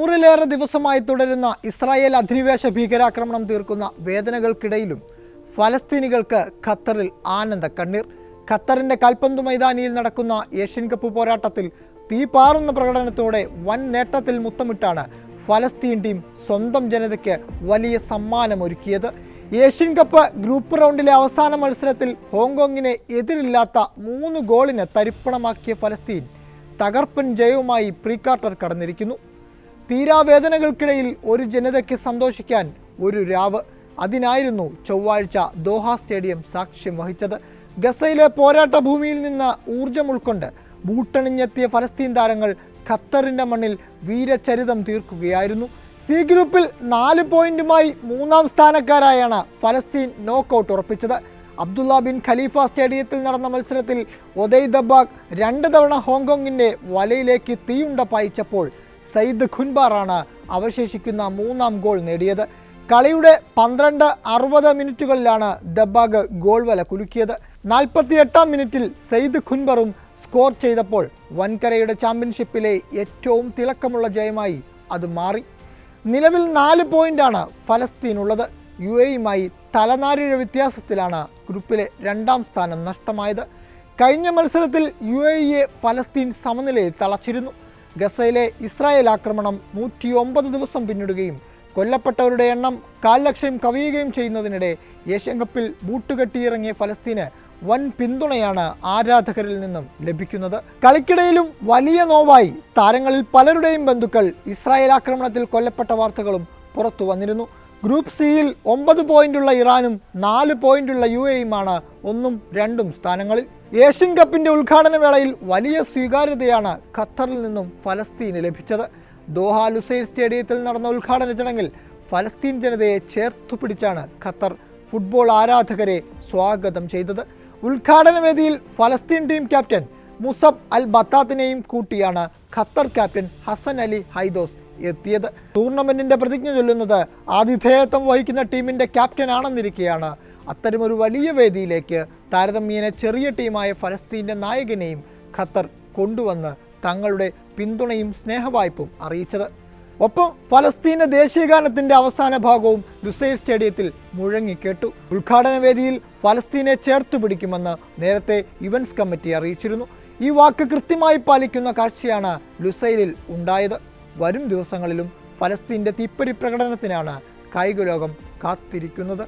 നൂറിലേറെ ദിവസമായി തുടരുന്ന ഇസ്രായേൽ അധിനിവേശ ഭീകരാക്രമണം തീർക്കുന്ന വേദനകൾക്കിടയിലും ഫലസ്തീനികൾക്ക് ഖത്തറിൽ ആനന്ദ കണ്ണീർ. ഖത്തറിന്റെ കൽപ്പന്തു മൈതാനിയിൽ നടക്കുന്ന ഏഷ്യൻ കപ്പ് പോരാട്ടത്തിൽ തീപാറുന്ന പ്രകടനത്തോടെ വൻ നേട്ടത്തിൽ മുത്തമിട്ടാണ് ഫലസ്തീൻ ടീം സ്വന്തം ജനതയ്ക്ക് വലിയ സമ്മാനമൊരുക്കിയത്. ഏഷ്യൻ കപ്പ് ഗ്രൂപ്പ് റൗണ്ടിലെ അവസാന മത്സരത്തിൽ ഹോങ്കോങ്ങിനെ എതിരില്ലാത്ത മൂന്ന് ഗോളിന് തരിപ്പണമാക്കിയ ഫലസ്തീൻ തകർപ്പൻ ജയവുമായി പ്രീ ക്വാർട്ടർ കടന്നിരിക്കുന്നു. തീരാവേദനകൾക്കിടയിൽ ഒരു ജനതയ്ക്ക് സന്തോഷിക്കാൻ ഒരു രാവ്. അതിനായിരുന്നു ചൊവ്വാഴ്ച ദോഹ സ്റ്റേഡിയം സാക്ഷ്യം വഹിച്ചത്. ഗസയിലെ പോരാട്ട ഭൂമിയിൽ നിന്ന് ഊർജം ഉൾക്കൊണ്ട് ബൂട്ടണിഞ്ഞെത്തിയ ഫലസ്തീൻ താരങ്ങൾ ഖത്തറിന്റെ മണ്ണിൽ വീരചരിതം തീർക്കുകയായിരുന്നു. സി ഗ്രൂപ്പിൽ നാല് പോയിന്റുമായി മൂന്നാം സ്ഥാനക്കാരായാണ് ഫലസ്തീൻ നോക്കൌട്ട് ഉറപ്പിച്ചത്. അബ്ദുള്ള ബിൻ ഖലീഫ സ്റ്റേഡിയത്തിൽ നടന്ന മത്സരത്തിൽ ഒദയ് ദബാഗ് രണ്ട് തവണ ഹോങ്കോങ്ങിന്റെ വലയിലേക്ക് തീയുണ്ട പായിച്ചപ്പോൾ സയ്യിദ് ഖുൻബാറാണ് അവശേഷിക്കുന്ന മൂന്നാം ഗോൾ നേടിയത്. കളിയുടെ പന്ത്രണ്ട് അറുപത് മിനിറ്റുകളിലാണ് ദബാഗ് ഗോൾ വല കുലുക്കിയത്. നാൽപ്പത്തി എട്ടാം മിനിറ്റിൽ സയ്യിദ് ഖുൻബറും സ്കോർ ചെയ്തപ്പോൾ വൻകരയുടെ ചാമ്പ്യൻഷിപ്പിലെ ഏറ്റവും തിളക്കമുള്ള ജയമായി അത് മാറി. നിലവിൽ നാല് പോയിന്റാണ് ഫലസ്തീനുള്ളത്. യു എയുമായി തലനാരിഴ വ്യത്യാസത്തിലാണ് ഗ്രൂപ്പിലെ രണ്ടാം സ്ഥാനം നഷ്ടമായത്. കഴിഞ്ഞ മത്സരത്തിൽ യു ഫലസ്തീൻ സമനിലയിൽ തളച്ചിരുന്നു. ഗസയിലെ ഇസ്രായേൽ ആക്രമണം നൂറ്റിയൊമ്പത് ദിവസം പിന്നിടുകയും കൊല്ലപ്പെട്ടവരുടെ എണ്ണം കാൽ ലക്ഷം കവിയുകയും ചെയ്യുന്നതിനിടെ ഏഷ്യൻ കപ്പിൽ ബൂട്ടുകെട്ടിയിറങ്ങിയ ഫലസ്തീന് വൻ പിന്തുണയാണ് ആരാധകരിൽ നിന്നും ലഭിക്കുന്നത്. കളിക്കിടയിലും വലിയ നോവായി താരങ്ങളിൽ പലരുടെയും ബന്ധുക്കൾ ഇസ്രായേൽ ആക്രമണത്തിൽ കൊല്ലപ്പെട്ട വാർത്തകളും പുറത്തു വന്നിരുന്നു ഗ്രൂപ്പ് സിയിൽ ഒമ്പത് പോയിന്റുള്ള ഇറാനും നാല് പോയിന്റുള്ള യു എയുമാണ് ഒന്നും രണ്ടും സ്ഥാനങ്ങളിൽ. ഏഷ്യൻ കപ്പിന്റെ ഉദ്ഘാടന വേളയിൽ വലിയ സ്വീകാര്യതയാണ് ഖത്തറിൽ നിന്നും ഫലസ്തീന് ലഭിച്ചത്. ദോഹ ലുസൈൽ സ്റ്റേഡിയത്തിൽ നടന്ന ഉദ്ഘാടന ചടങ്ങിൽ ഫലസ്തീൻ ജനതയെ ചേർത്തു പിടിച്ചാണ് ഖത്തർ ഫുട്ബോൾ ആരാധകരെ സ്വാഗതം ചെയ്തത്. ഉദ്ഘാടന വേദിയിൽ ഫലസ്തീൻ ടീം ക്യാപ്റ്റൻ മുസബ് അൽ ബത്താത്തിനെയും കൂട്ടിയാണ് Qatar captain Hassan Ali Haydos എത്തിയത്. ടൂർണമെന്റിന്റെ പ്രതിജ്ഞ ചൊല്ലുന്നത് ആതിഥേയത്വം വഹിക്കുന്ന ടീമിന്റെ ക്യാപ്റ്റൻ ആണെന്നിരിക്കെയാണ് അത്തരമൊരു വലിയ വേദിയിലേക്ക് താരതമ്യേന ചെറിയ ടീമായ ഫലസ്തീന്റെ നായകനെയും ഖത്തർ കൊണ്ടുവന്ന് തങ്ങളുടെ പിന്തുണയും സ്നേഹവായ്പും അറിയിച്ചത്. ഒപ്പം ഫലസ്തീന്റെ ദേശീയഗാനത്തിന്റെ അവസാന ഭാഗവും ലുസൈൽ സ്റ്റേഡിയത്തിൽ മുഴങ്ങിക്കേട്ടു. ഉദ്ഘാടന വേദിയിൽ ഫലസ്തീനെ ചേർത്തു പിടിക്കുമെന്ന് നേരത്തെ ഇവന്റ്സ് കമ്മിറ്റി അറിയിച്ചിരുന്നു. ഈ വാക്ക് കൃത്യമായി പാലിക്കുന്ന കാഴ്ചയാണ് ലുസൈലിൽ ഉണ്ടായത്. വരും ദിവസങ്ങളിലും ഫലസ്തീന്റെ തിപ്പരി പ്രകടനത്തിനാണ് കായിക ലോകം കാത്തിരിക്കുന്നത്.